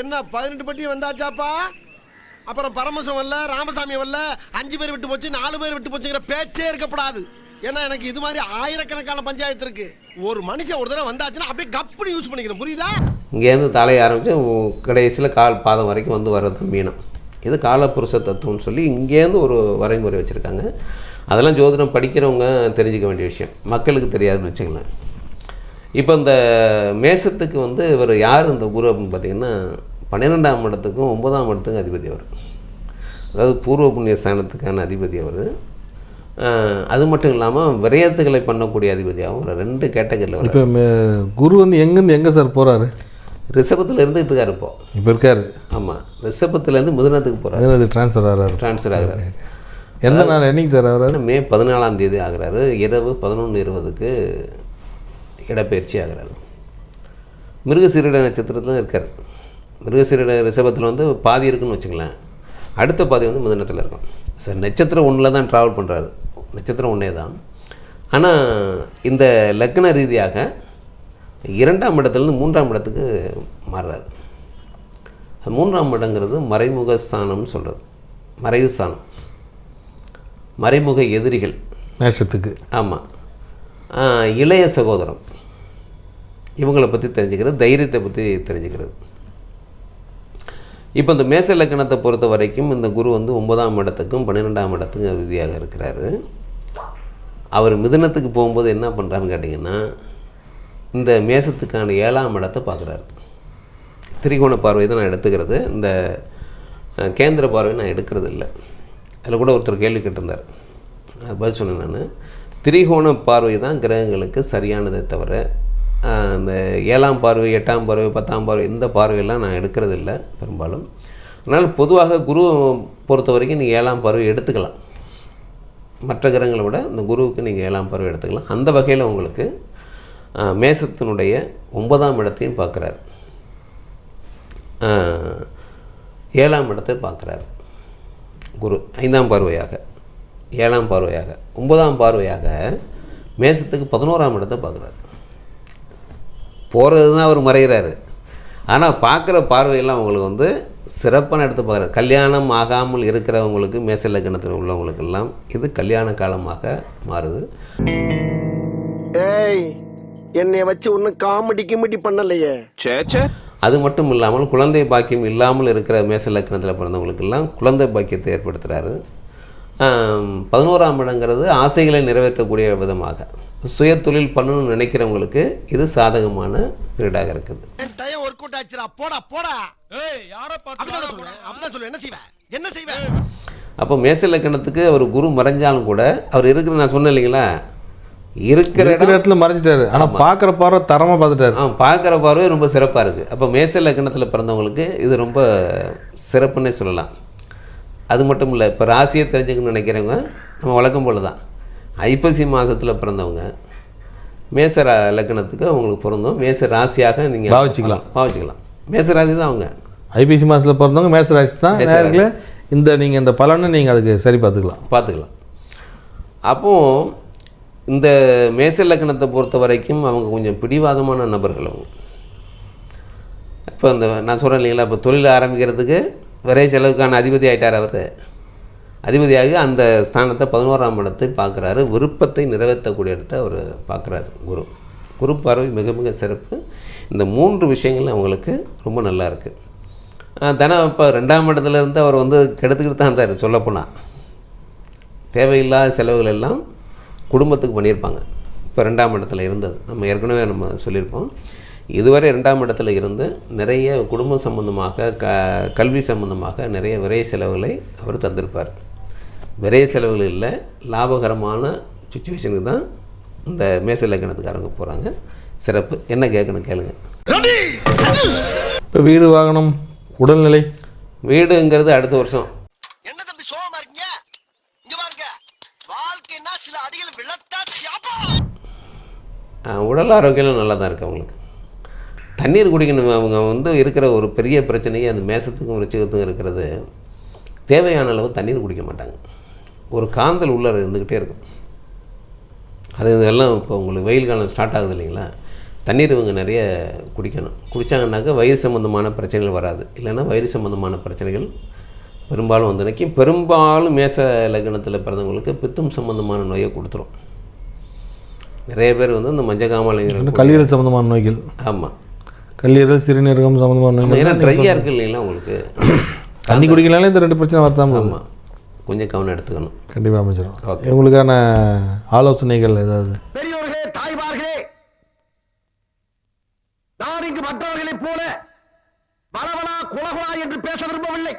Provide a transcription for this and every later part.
என்ன பதினெட்டு பட்டி வந்தாச்சாப்பா? அப்புறம் பரமசம் வரல ராமசாமி வரல அஞ்சு பேர் விட்டு போச்சு நாலு பேர் விட்டு போச்சுங்கிற பேச்சே இருக்கப்படாது ஏன்னா எனக்கு இது மாதிரி ஆயிரக்கணக்கான பஞ்சாயத்து இருக்கு. ஒரு மனுஷன் ஒரு தடவை வந்தாச்சுன்னா அப்படியே கப்புனு யூஸ் பண்ணிக்கணும். புரியுதா? இங்கேருந்து தலையை ஆரம்பித்து கடைசியில் கால் பாதம் வரைக்கும் வந்து வர்றது மீனம். இது காலப்புருஷ தத்துவம்னு சொல்லி இங்கேருந்து ஒரு வரைமுறை வச்சுருக்காங்க. அதெல்லாம் ஜோதிடம் படிக்கிறவங்க தெரிஞ்சுக்க வேண்டிய விஷயம். மக்களுக்கு தெரியாதுன்னு வச்சுக்கலாம் இப்போ இந்த மேசத்துக்கு வந்து இவர் யார் இந்த குரு அப்படின்னு பார்த்தீங்கன்னா பன்னிரெண்டாம் இடத்துக்கும் ஒன்பதாம் இடத்துக்கும் அதிபதி அவர். அதாவது பூர்வ புண்ணிய ஸ்தானத்துக்கான அதிபதி அவர். அது மட்டும் இல்லாமல் விரயத்துகளை பண்ணக்கூடிய அதிபதியாகவும் ரெண்டு கேட்டகரியில் இப்போ குரு வந்து எங்கேருந்து எங்கே சார் போகிறாரு ரிஷபத்தில் இருந்துகிட்டு இருக்காரு இப்போ இப்போ இருக்காரு. ஆமாம் ரிஷபத்துலேருந்து மிதுனத்துக்கு போகிறாரு அது ட்ரான்ஸ்ஃபர் ஆகிறாரு. ட்ரான்ஸ்ஃபர் ஆகுறாரு எந்த நாள் என்னைக்கு சார் ஆகிறாரு? மே பதினாலாம் தேதி ஆகுறாரு. இரவு பதினொன்று இருபதுக்கு இடப்பெயர்ச்சி ஆகுறாரு மிருகசீரிட நட்சத்திரத்தில் இருக்கார். மிருகசீரிட ரிஷபத்தில் வந்து பாதி இருக்குன்னு வச்சுங்களேன் அடுத்த பாதி வந்து மிதுனத்தில் இருக்கும். சார் நட்சத்திரம் ஒன்றில் தான் ட்ராவல் பண்ணுறாரு நட்சத்திரம் ஒன்றே தான். ஆனால் இந்த லக்ன ரீதியாக இரண்டாம் இடத்துலேருந்து மூன்றாம் இடத்துக்கு மாறுறாரு. மூன்றாம் இடங்கிறது மறைமுக ஸ்தானம்னு சொல்கிறது மறைவு ஸ்தானம். மறைமுக எதிரிகள். மேஷத்துக்கு. ஆமாம் இளைய சகோதரம். இவங்களை பற்றி தெரிஞ்சுக்கிறது தைரியத்தை பற்றி தெரிஞ்சுக்கிறது. இப்போ இந்த மேச லக்கணத்தை பொறுத்த வரைக்கும் இந்த குரு வந்து ஒன்பதாம் இடத்துக்கும் பன்னிரெண்டாம் இடத்துக்கும் அதிபதியாக இருக்கிறாரு. அவர் மிதனத்துக்கு போகும்போது என்ன பண்ணுறாருன்னு கேட்டிங்கன்னா இந்த மேசத்துக்கான ஏழாம் இடத்தை பார்க்குறாரு. திரிகோண பார்வை தான் நான் எடுத்துக்கிறது. இந்த கேந்திர பார்வை நான் எடுக்கிறது இல்லை அதில் கூட ஒருத்தர் கேள்வி கேட்டிருந்தார். அது பதில் சொன்னேன் நான். திரிகோண பார்வை தான் கிரகங்களுக்கு சரியானதை தவிர அந்த ஏழாம் பார்வை எட்டாம் பார்வை பத்தாம் பார்வை இந்த பார்வையெல்லாம் நான் எடுக்கிறது இல்லை பெரும்பாலும். அதனால் பொதுவாக குரு பொறுத்த வரைக்கும் நீங்கள் ஏழாம் பார்வை எடுத்துக்கலாம். மற்ற கிரகங்களை விட இந்த குருவுக்கு நீங்கள் ஏழாம் பார்வை எடுத்துக்கலாம். அந்த வகையில் உங்களுக்கு மேசத்தினுடைய ஒன்பதாம் இடத்தையும் பார்க்குறாரு. ஏழாம் இடத்தை பார்க்குறாரு குரு ஐந்தாம் பார்வையாக. ஏழாம் பார்வையாக ஒன்பதாம் பார்வையாக மேசத்துக்கு பதினோராம் இடத்தை பார்க்குறாரு. போகிறது தான் அவர் மறைகிறாரு. ஆனால் பார்க்குற பார்வையெல்லாம் அவங்களுக்கு வந்து சிறப்பான இடத்தை பார்க்குறாரு. கல்யாணம் ஆகாமல் இருக்கிறவங்களுக்கு மேச லக்னத்தில் உள்ளவங்களுக்கெல்லாம் இது கல்யாண காலமாக மாறுது. ஏய் என்னைய வச்சு ஒன்னும் காமெடி கிமெடி பண்ணலையே. அது மட்டும் இல்லாமல் குழந்தை பாக்கியம் இல்லாமல் இருக்கிற மேச லக்கணத்தில் பிறந்தவங்களுக்கெல்லாம் குழந்தை பாக்கியத்தை ஏற்படுத்துகிறாரு பதினோராம் இடங்கிறது ஆசைகளை நிறைவேற்றக்கூடிய விதமாக. சுய தொழில் பண்ணணும்னு நினைக்கிறவங்களுக்கு இது சாதகமான பீரியடாக இருக்குது. என் டயம் ஒர்க் அவுட் ஆச்சுடா போடா போடா. அப்படிதான் சொல்லு அப்படிதான் சொல்லு என்ன செய்வ? என்ன செய்வ? அப்போ மேச லக்கணத்துக்கு அவர் குரு மறைஞ்சாலும் கூட அவர் இருக்கிற நான் சொன்னேன் இல்லைங்களா? இருக்கிற இடத்துல மறைஞ்சிட்டாரு. ஆனால் பார்க்குற பார்வை தரமாக பார்த்துட்டாரு. ஆ பார்க்குற பார்வை ரொம்ப சிறப்பாக இருக்குது அப்போ மேச லக்கணத்தில் பிறந்தவங்களுக்கு இது ரொம்ப சிறப்புன்னே சொல்லலாம். அது மட்டும் இல்லை இப்போ ராசியை தெரிஞ்சுக்கணும்னு நினைக்கிறவங்க நம்ம வழக்கம் போல தான். ஐப்பசி மாதத்தில் பிறந்தவங்க மேச லக்கணத்துக்கு அவங்களுக்கு பிறந்தோம் மேச ராசியாக நீங்கள் பாவிச்சுக்கலாம். பாவிச்சுக்கலாம். மேச ராசி தான் அவங்க. ஐபிசி மாதத்தில் பிறந்தவங்க மேஷ ராசி தான். நேரங்களே இந்த நீங்கள் இந்த பலனை நீங்கள் அதுக்கு சரி பார்த்துக்கலாம். பார்த்துக்கலாம். அப்போது இந்த மேச லக்கணத்தை பொறுத்த வரைக்கும் அவங்க கொஞ்சம் பிடிவாதமான நபர்கள் அவங்க. இப்போ இந்த நான் சொல்கிறேன் இல்லைங்களா இப்போ தொழில் ஆரம்பிக்கிறதுக்கு விரை செலவுக்கான அதிபதி ஆகிட்டார் அவர். அதிபதியாகி அந்த ஸ்தானத்தை பதினோராம் இடத்தை பார்க்குறாரு. விருப்பத்தை நிறைவேற்றக்கூடிய இடத்தை அவர் பார்க்குறாரு குரு. குரு பார்வை மிக மிக சிறப்பு. இந்த மூன்று விஷயங்கள் அவங்களுக்கு ரொம்ப நல்லா இருக்குது தன இப்போ ரெண்டாம் இடத்துலேருந்து அவர் வந்து கெடுத்துக்கிட்டு தான் இருந்தார் சொல்லப்போனால் தேவையில்லாத செலவுகள் எல்லாம் குடும்பத்துக்கு பண்ணியிருப்பாங்க. இப்போ ரெண்டாம் இடத்துல இருந்தது. நம்ம ஏற்கனவே நம்ம சொல்லியிருப்போம். இதுவரை ரெண்டாம் இடத்துல இருந்து நிறைய குடும்ப சம்பந்தமாக க கல்வி சம்பந்தமாக நிறைய விரை செலவுகளை அவர் தந்திருப்பார். விரை செலவுகள் இல்லை லாபகரமான சுச்சுவேஷனுக்கு தான் இந்த மேச லக்கணத்துக்காரங்க போகிறாங்க சிறப்பு. என்ன கேட்கணும் கேளுங்க. இப்போ வீடு வாகனம் உடல்நிலை. வீடுங்கிறது அடுத்த வருஷம். என்ன தம்பி சோகமா இருக்கீங்க? இங்க பாருங்க. வாழ்க்கைன்னா சில அடிகள் விழத்தான் செய்யாப்பா ஆஹ், உடல் ஆரோக்கியம் நல்லா தான் இருக்குது அவங்களுக்கு. தண்ணீர் குடிக்கணும் அவங்க வந்து இருக்கிற ஒரு பெரிய பிரச்சனையே அந்த மேசத்துக்கும் ரிச்சகத்துக்கும் இருக்கிறது. தேவையான அளவு தண்ணீர் குடிக்க மாட்டாங்க. ஒரு காந்தல் உள்ளே இருந்துக்கிட்டே இருக்கும். அது இதெல்லாம் இப்போ உங்களுக்கு வெயில் காலம் ஸ்டார்ட் ஆகுது இல்லைங்களா? தண்ணீர் இவங்க நிறைய குடிக்கணும். குடித்தாங்கன்னாக்கா வயிறு சம்மந்தமான பிரச்சனைகள் வராது. இல்லைன்னா வயிறு சம்மந்தமான பிரச்சனைகள் பெரும்பாலும் வந்து நிற்கும் பெரும்பாலும் மேச லக்னத்தில் பிறந்தவங்களுக்கு பித்தம் சம்மந்தமான நோயை கொடுத்துரும். நிறைய பேர் வந்து இந்த மஞ்சக்காமலைங்கிற இன்னும் கல்லீரல் சம்மந்தமான நோய்கள். ஆமாம் கல்லீரல் சிறுநீரகம் சம்மந்தமான ஏன்னா ட்ரையாக இருக்கு இல்லைங்களா உங்களுக்கு? தண்ணி குடிக்கலாலே இந்த ரெண்டு பிரச்சனை வரதான் போகுது. ஆமாம் கொஞ்சம் கவனம் எடுத்துக்கணும். கண்டிப்பாக அமைச்சிடும் ஓகே. இவங்களுக்கான ஆலோசனைகள் ஏதாவது? பெரியோர்களே தாய்மார்களே நான் இங்கு மற்றவர்களைப் போல வளவளா குலகுலா என்று பேச விரும்பவில்லை.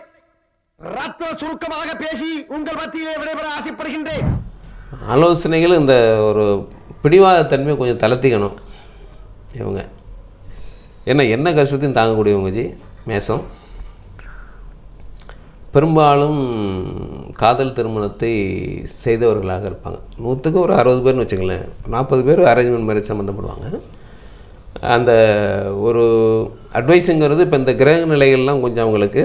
ரத்ன சுருக்கமாக பேசி உங்கள் மத்தியிலே விடைபெற ஆசைப்படுகின்றேன். ஆலோசனைகள் இந்த ஒரு பிடிவாத தன்மையை கொஞ்சம் தளர்த்திக்கணும். இவங்க. ஏன்னா என்ன கஷ்டத்தையும் தாங்கக்கூடியவங்க ஜி? மேசம். பெரும்பாலும் காதல் திருமணத்தை செய்தவர்களாக இருப்பாங்க. நூற்றுக்கு ஒரு அறுபது பேர்னு வச்சுங்களேன் நாற்பது பேர் அரேஞ்ச்மெண்ட் மேரேஜ் சம்மந்தப்படுவாங்க அந்த ஒரு அட்வைஸுங்கிறது இப்போ இந்த கிரக நிலைகள்லாம் கொஞ்சம் அவங்களுக்கு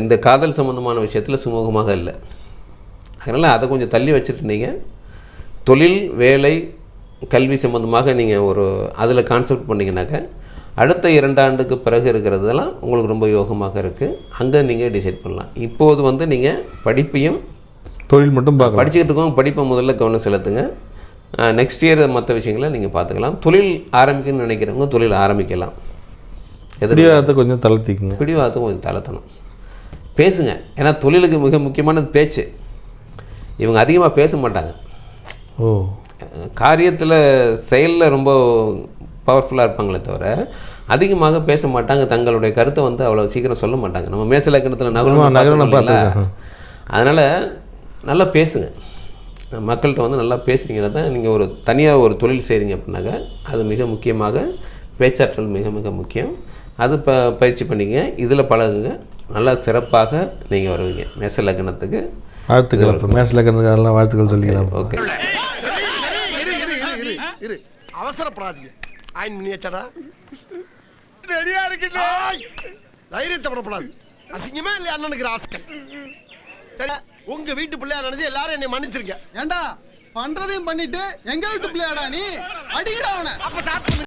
இந்த காதல் சம்மந்தமான விஷயத்தில் சுமூகமாக இல்லை. அதனால் அதை கொஞ்சம் தள்ளி வச்சுட்டு தொழில் வேலை கல்வி சம்மந்தமாக நீங்கள் ஒரு அதில் கான்செப்ட் பண்ணிங்கனாக்கா அடுத்த இரண்டு ஆண்டுக்கு பிறகு இருக்கிறதெல்லாம் உங்களுக்கு ரொம்ப யோகமாக இருக்குது அங்கே நீங்கள் டிசைட் பண்ணலாம். இப்போது வந்து நீங்கள் படிப்பையும் தொழில் மட்டும் படிச்சுக்கிட்டு இருக்கோம் படிப்பை முதல்ல கவனம் செலுத்துங்க. நெக்ஸ்ட் இயர் மற்ற விஷயங்களை நீங்கள் பார்த்துக்கலாம். தொழில் ஆரம்பிக்கணும்னு நினைக்கிறவங்க தொழில் ஆரம்பிக்கலாம். பிடிவாதத்தை கொஞ்சம் தளர்த்திக்குங்க. பிடிவாதத்தை கொஞ்சம் தளர்த்தணும். பேசுங்க. ஏன்னா தொழிலுக்கு மிக முக்கியமானது பேச்சு. இவங்க அதிகமாக பேச மாட்டாங்க. ஓ. காரியத்தில் செயலில் ரொம்ப பவர்ஃபுல்லாக இருப்பாங்களே தவிர அதிகமாக பேச மாட்டாங்க தங்களுடைய கருத்தை வந்து அவ்வளோ சீக்கிரம் சொல்ல மாட்டாங்க நம்ம மேசலக்கணத்தில் நகரம். அதனால் நல்லா பேசுங்க மக்கள்கிட்ட வந்து நல்லா பேசுனீங்கன்னா தான் நீங்கள் ஒரு தனியாக ஒரு தொழில் செய்கிறீங்க அப்படின்னாக்க அது மிக முக்கியமாக பேச்சாற்றல் மிக மிக முக்கியம் அது ப பயிற்சி பண்ணிங்க இதில் பழகுங்க நல்லா சிறப்பாக நீங்கள் வருவீங்க மேச லக்னத்துக்கு வாழ்த்துக்கள் இப்போ மேட்ச்சில் இருக்கிறதுக்காரெல்லாம் வாழ்த்துக்கள் சொல்லிக்கலாம் ஓகே அவசரப்படாதீங்க ஆயின் பண்ணியாச்சாடா ரெடியா இருக்கீங்க தைரியத்தை விடப்படாது அசிங்கமா இல்லையா அண்ணனுக்கு ராஸ்கல் சரி உங்க வீட்டு பிள்ளையா நினைச்சு எல்லாரும் என்னை மன்னிச்சிருங்க ஏண்டா பண்றதையும் பண்ணிட்டு எங்க வீட்டு பிள்ளையாடா நீ அடிக்கடா அவனை அப்ப சாப்பிட்டு